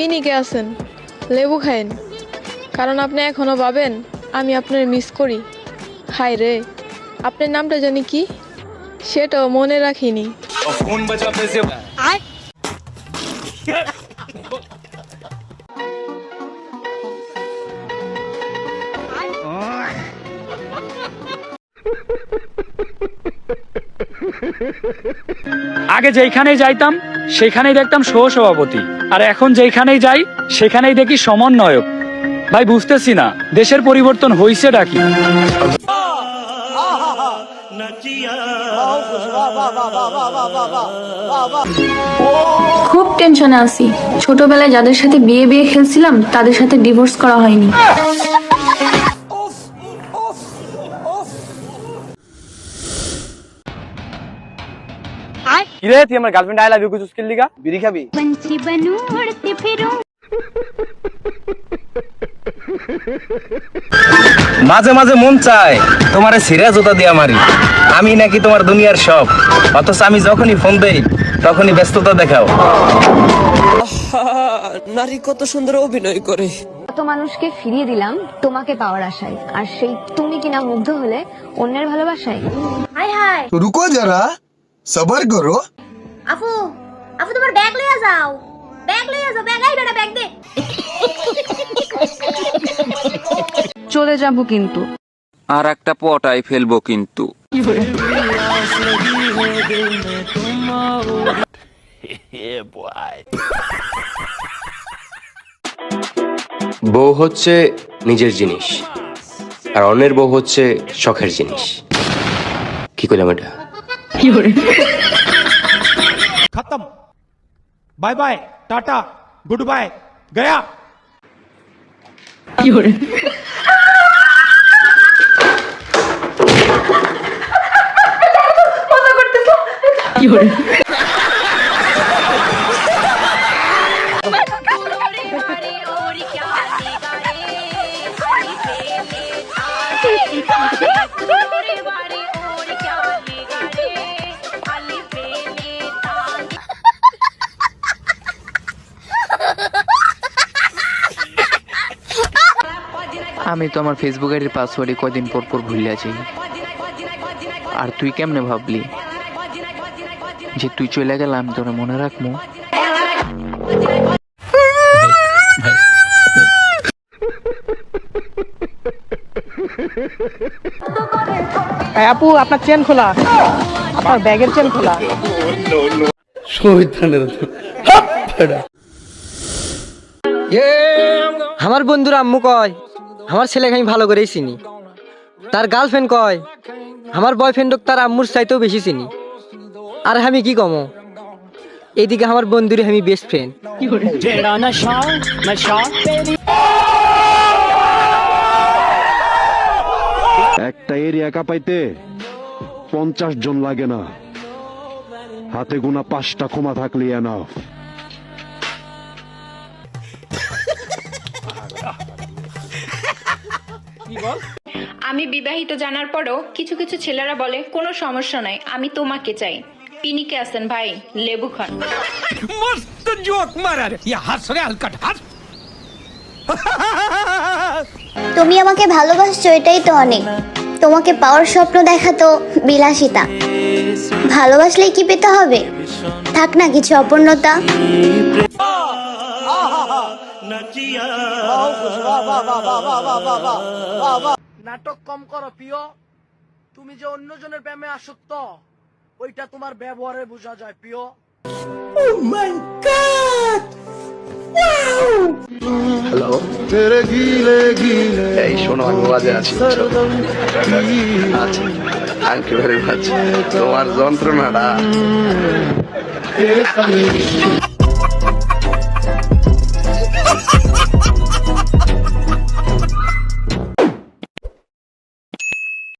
পিনিকে আছেন লেবু খায়েন কারণ আপনি এখনও পাবেন আমি আপনার মিস করি। হাই রে আপনার নামটা জানি কি? সেটাও মনে রাখিনি। আগে যেখানেই যাইতাম সেখানেই দেখতাম সহ সভাপতি আর এখন যেখানেই যাই, সেখানেই দেখি সমন্বয়ক। ভাই, বুঝতেছি না, দেশের পরিবর্তন হইছে ডাকি খুব টেনশনে আছি। ছোটবেলায় যাদের সাথে বিয়ে বিয়ে খেলছিলাম, তাদের সাথে ডিভোর্স করা হয়নি। কিরে তুই আমার গার্লফ্রেন্ড আই লাভ ইউ কিছু স্কিল দিগা বিড়ি খাবি पंछी बनूं उड़ती फिरूं মাঝে মাঝে মন চায় তোমারে সিরা জুতা দিয়া মারি আমি নাকি তোমার দুনিয়ার সব অথচ আমি যখনই ফোন দেই তখনই ব্যস্ততা দেখাও নারী কত সুন্দর অভিনয় করে কত মানুষকে ফিরিয়ে দিলাম তোমাকে পাওয়ার আশায় আর সেই তুমি কিনা মুগ্ধ হলে অন্যের ভালোবাসায় হাই হাই तो रुको जरा সবার করো। আফু আফু তোমার ব্যাগ লইয়া যাও। ব্যাগ লইয়া যাও ব্যাগ আই বেটা ব্যাগ দে। চলে যাব কিন্তু। আর একটা পটাই ফেলব কিন্তু। বউ হচ্ছে নিজের জিনিস আর অন্যের বউ হচ্ছে শখের জিনিস। কি করলাম এটা? खत्म bye bye tata goodbye गया আমি তো আমার ফেসবুক আইডির পাসওয়ার্ডে কদিন পর পর ভুলে আছি আর তুই কেমনে ভাবলি? যে তুই চলে গেলে আমি তোরা মনে রাখব। আপু আপনার চেন খোলা। আপনার ব্যাগের চেন খোলা। আমার বন্ধুর আম্মু কয় আমার ছেলেকে আমি ভালো করেই চিনি। তার গার্লফ্রেন্ড কয় আমার বয়ফ্রেন্ডক তার আম্মুর চাইতেও বেশি চিনি। আর আমি কি কমো? এদিকে আমার বন্ধুরে আমি বেস্ট ফ্রেন্ড একটা এরিয়া কাঁপাইতে পঞ্চাশ জন লাগে না। হাতে গোনা পাঁচটা ক্ষমা থাকলে এনাফ কি বল? আমি বিবাহিত জানার পরও কিছু কিছু ছেলেরা বলে কোনো সমস্যা নাই আমি তোমাকে চাই। পিনিকে আছেন ভাই লেবু খান। মস্ত জোক মারার। ইয়া হাসরে হাস তুমি আমাকে ভালোবাসছো এটাই তো অনেক। তোমাকে পাওয়ার স্বপ্ন দেখা তো বিলাসিতা। ভালোবাসলেই কি পেতে হবে? থাক না কিছু অপূর্ণতা। নাটক কম করো প্রিয়। তুমি যে অন্যজনের প্রেমে আসক্ত ওইটা তোমার ব্যবহারে বোঝা যায় প্রিয়। এই শোনো আমি বাজে আছি আচ্ছা থ্যাংক ইউ ভেরি মাচ তোমার যন্ত্রণাটা।